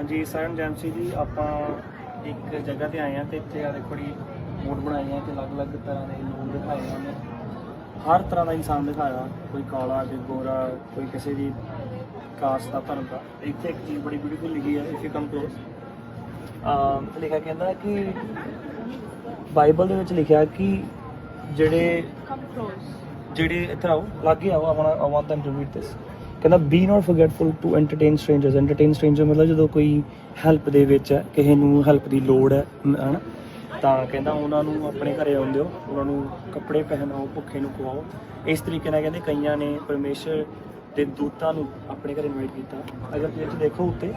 ਹਾਂਜੀ ਸਰਨ ਜੈਮਸੀ ਜੀ ਆਪਾਂ ਇੱਕ ਜਗ੍ਹਾ ਤੇ ਆਏ ਆ ਤੇ ਇੱਥੇ ਆ ਦੇਖੋ ਜੀ ਮੋਡ ਬਣਾਏ ਆ ਤੇ ਅਲੱਗ-ਅਲੱਗ ਤਰ੍ਹਾਂ ਦੇ ਲੋਕ ਦਿਖਾਏ ਆ ਨੇ ਹਰ ਤਰ੍ਹਾਂ ਦਾ ਇਨਸਾਨ ਦਿਖਾਇਆ ਕੋਈ ਕਾਲਾ ਕੋਈ ਗੋਰਾ ਕੋਈ ਕਿਸੇ ਦੀ ਕਾਸਟ ਦਾ ਧਰਮ ਦਾ। ਇੱਥੇ ਇੱਕ ਚੀਜ਼ ਬੜੀ ਬਿਊਟੀਫੁਲ ਲਿਖੀ ਹੈ ਇਫ ਯੂ ਕਮ ਕਲੋਜ਼ ਅ ਲਿਖਿਆ ਕਹਿੰਦਾ ਕਿ ਬਾਈਬਲ ਦੇ ਵਿੱਚ ਲਿਖਿਆ ਕਿ ਜਿਹੜੇ ਕਮ ਜਿਹੜੇ ਇੱਥੇ ਆਓ ਲਾਗੇ ਆਓ ਆਪਣਾ I want them to read this ਕਹਿੰਦਾ be not forgetful to entertain strangers entertain stranger ਮਤਲਬ ਜਦੋਂ ਕੋਈ ਹੈਲਪ ਦੇ ਵਿੱਚ ਹੈ, ਕਿਸੇ ਨੂੰ ਹੈਲਪ ਦੀ ਲੋੜ ਹੈ, ਮ- ਹਨਾ? ਤਾਂ ਕਹਿੰਦਾ ਉਹਨਾਂ ਨੂੰ ਆਪਣੇ ਘਰੇ ਆਉਂਦੇ ਹੋ ਉਹਨਾਂ ਨੂੰ ਕੱਪੜੇ ਪਹਿਨਾਓ, ਭੁੱਖੇ ਨੂੰ ਖਵਾਓ। ਇਸ ਤਰੀਕੇ ਨਾਲ ਕਹਿੰਦੇ ਕਈਆਂ ਨੇ ਪਰਮੇਸ਼ਰ ਦੇ ਦੂਤਾਂ ਨੂੰ ਆਪਣੇ ਘਰੇ ਇਨਵਾਈਟ ਕੀਤਾ। ਅਗਰ ਤੁਸੀਂ ਇੱਥੇ ਦੇਖੋ ਉੱਤੇ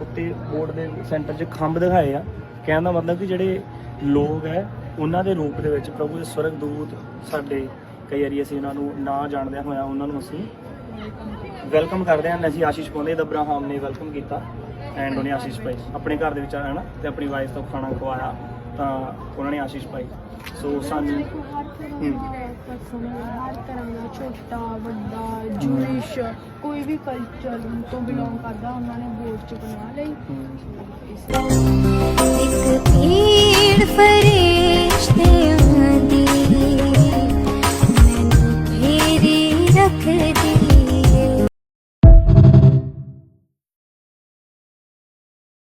ਉੱਤੇ ਬੋਰਡ ਦੇ ਸੈਂਟਰ 'ਚ ਖੰਭ ਦਿਖਾਏ ਆ। ਕਹਿਣ ਦਾ ਮਤਲਬ ਕਿ ਜਿਹੜੇ ਲੋਕ ਹੈ, ਉਹਨਾਂ ਦੇ ਰੂਪ ਦੇ ਵਿੱਚ ਪ੍ਰਭੂ ਦੇ ਸਵਰਗ ਦੂਤ ਸਾਡੇ ਕਈ ਵਾਰੀ ਅਸੀਂ ਉਹਨਾਂ ਨੂੰ ਨਾ ਜਾਣਦਿਆਂ ਹੋਇਆ ਉਹਨਾਂ ਨੂੰ ਅਸੀਂ ਵੈਲਕਮ ਕਰਦੇ ਹਾਂ ਅਸੀਂ ਆਸ਼ੀਸ਼ ਪਾਉਂਦੇ ਦਾ ਬ੍ਰਾਹਮ ਨੇ ਵੈਲਕਮ ਕੀਤਾ ਐਂਡ ਉਹਨੇ ਆਸ਼ੀਸ਼ ਪਾਈ। ਆਪਣੇ ਘਰ ਦੇ ਵਿੱਚ ਆਇਆ ਤੇ ਆਪਣੀ ਵਾਈਫ ਤੋਂ ਖਾਣਾ ਖਵਾਇਆ ਤਾਂ ਉਹਨਾਂ ਨੇ ਆਸ਼ੀਸ਼ ਪਾਈ। ਸੋ ਸਾਨੂੰ ਕਰਦਾ ਉਹਨਾਂ ਨੇ ਬੋਰਡ ਬਣਾ ਲਈ।